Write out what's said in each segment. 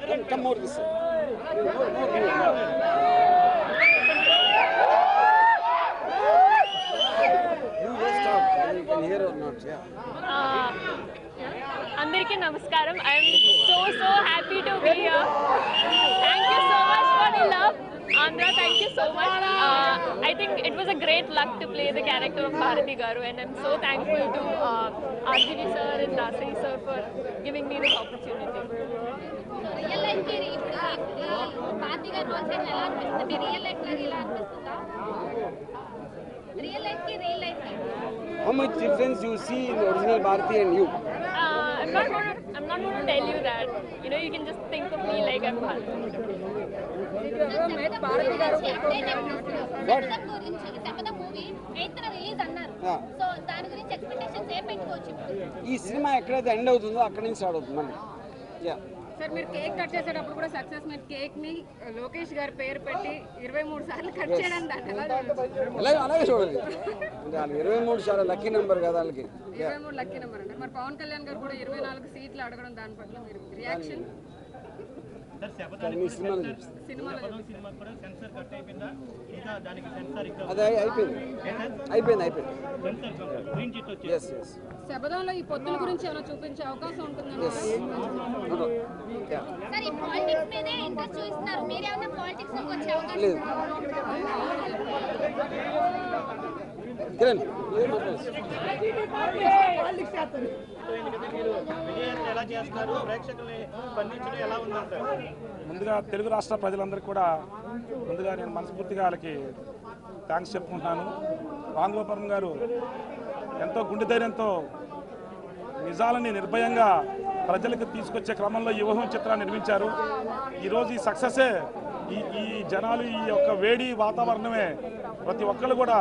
Come, come more this side. You just talk. whether You can hear or not. Yeah. అందరికీ నమస్కారం I'm so so happy to be here thank you so much for the love Andhra thank you so much I think it was a great luck to play the character of Bharati గారు and I'm so thankful to RGV sir and Dasari sir for giving me this opportunity real life కి ఇప్పుడు party గారి role చేయడం ఎలా అనిపిస్తుంది real life లో ఇలా అనిపిస్తుందా రియల్ లైఫ్ కి రియల్ లైఫ్ కి How much difference you see in the original Bharati and you? Uh, I'm not going to. I'm not going to tell you that. You know, you can just think of me like I'm Bharati. శపథం గురించి శపథం movie eighth release అన్నారు Yeah. So దాని గురించి expectations ఏం పెట్టుకోవచ్చు ఇప్పుడు ఈ సినిమా ఎక్కడైతే ఎండ్ అవుతుందో అక్కడి నుంచి స్టార్ట్ అవుతుంది మళ్ళీ యా సార్ మీరు కేక్ కట్ చేసేటప్పుడు కూడా సక్సెస్ మీరు కేక్ని లోకేష్ గారి పేరు పెట్టి ఇరవై మూడు సార్లు కట్ చేయడం? అలాగే అలాగే చూడాలి అంటే వాళ్ళకి ఇరవై మూడు చాలా లక్కీ నెంబర్ కదా వాళ్ళకి. ఇరవై మూడు లక్కీ నెంబర్ అండి. మరి పవన్ కళ్యాణ్ గారు కూడా ఇరవై నాలుగు సీట్లు అడగడం దాని పట్ల మీరు రియాక్షన్? సినిమాలో సినిమా కూడా సెన్సార్ కట్ అయిపోయిందా? అది అయి- అయిపోయింది. అయిపోయింది అయిపోయింది. ఎస్ ఎస్ శబదంలో ఈ పొత్తుల గురించి ఏమైనా చూపించే అవకాశం ఉంటుందండి లేదు. కిరణ్ ముందుగా తెలుగు రాష్ట్ర ప్రజలందరికీ కూడా ముందుగా నేను మనస్ఫూర్తిగా వాళ్ళకి థ్యాంక్స్ చెప్పుకుంటున్నాను. రాంగోపురం గారు ఎంతో గుండె ధైర్యంతో నిజాలని నిర్భయంగా ప్రజలకు తీసుకొచ్చే క్రమంలో ఈ ఊహం చిత్రాన్ని నిర్మించారు. ఈరోజు ఈ సక్సెసే ఈ ఈ జనాలు ఈ యొక్క వేడి వాతావరణమే ప్రతి ఒక్కరు కూడా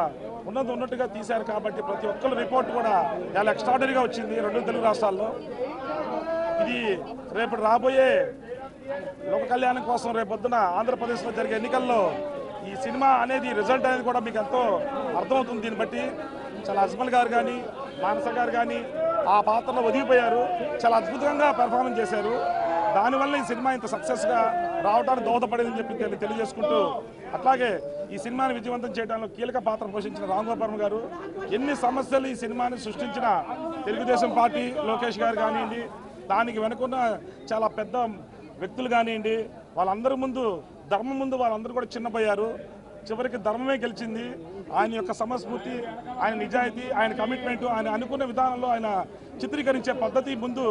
ఉన్నది ఉన్నట్టుగా తీశారు కాబట్టి ప్రతి ఒక్కరు రిపోర్ట్ కూడా చాలా ఎక్స్ట్రాడనరీగా వచ్చింది రెండు తెలుగు రాష్ట్రాల్లో. ఇది రేపు రాబోయే లోక కళ్యాణం కోసం రేపొద్దున ఆంధ్రప్రదేశ్లో జరిగే ఎన్నికల్లో ఈ సినిమా అనేది రిజల్ట్ అనేది కూడా మీకు ఎంతో అర్థమవుతుంది. దీన్ని బట్టి చాలా అజ్మల్ గారు కానీ మానస గారు కానీ ఆ పాత్రలో ఒదిగిపోయారు. చాలా అద్భుతంగా పెర్ఫార్మెన్స్ చేశారు. దానివల్ల ఈ సినిమా ఇంత సక్సెస్గా రావడానికి దోహదపడిందని చెప్పి తెలియజేసుకుంటూ అట్లాగే ఈ సినిమాని విజయవంతం చేయడంలో కీలక పాత్ర పోషించిన రాంగోపారం గారు ఎన్ని సమస్యలు ఈ సినిమాని సృష్టించిన తెలుగుదేశం పార్టీ లోకేష్ గారు కానివ్వండి దానికి వెనుకున్న చాలా పెద్ద వ్యక్తులు కానివ్వండి వాళ్ళందరి ముందు ధర్మం ముందు వాళ్ళందరూ కూడా చిన్నపోయారు. చివరికి ధర్మమే గెలిచింది. ఆయన యొక్క సమస్ఫూర్తి ఆయన నిజాయితీ ఆయన కమిట్మెంట్ ఆయన అనుకున్న విధానంలో ఆయన చిత్రీకరించే పద్ధతి ముందు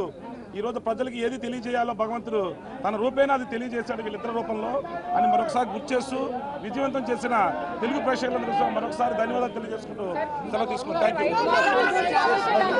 ఈరోజు ప్రజలకు ఏది తెలియజేయాలో భగవంతుడు తన రూపేణ అది తెలియజేశాడు వీళ్ళిద్దరి రూపంలో. అని మరొకసారి గుర్తు చేస్తూ విజయవంతం చేసిన తెలుగు ప్రేక్షకులందరూ మరొకసారి ధన్యవాదాలు తెలియజేసుకుంటూ సెలవు తీసుకుంటాం. Thank you